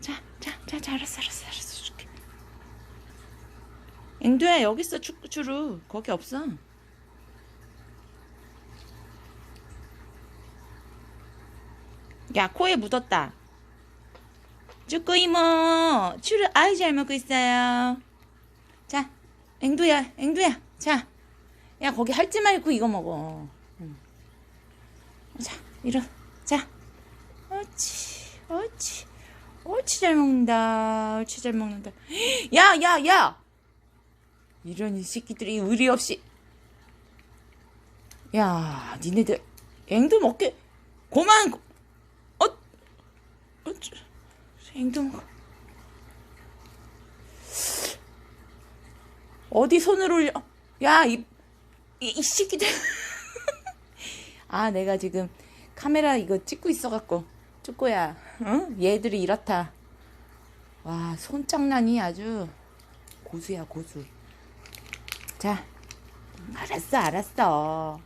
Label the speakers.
Speaker 1: 자, 자, 자, 자, 알았어, 알았어, 알았어. 줄게. 앵두야, 여기 있어, 축구추루. 거기 없어. 야, 코에 묻었다. 쭈꾸 이모, 추루 아이 잘 먹고 있어요. 자, 앵두야, 앵두야, 자. 야, 거기 핥지 말고 이거 먹어. 응. 자, 이리 자. 옳지, 옳지. 옳지 잘 먹는다. 옳지 잘 먹는다. 야, 야, 야. 이런 이 새끼들이 의리 없이. 야, 니네들 앵두 먹게 고만. 어, 어, 앵두 먹어. 어디 손을 올려? 야, 이, 이, 이 새끼들. 아, 내가 지금 카메라 이거 찍고 있어갖고. 쪼꼬야, 응? 얘들이 이렇다. 와, 손장난이 아주 고수야, 고수. 자, 알았어, 알았어.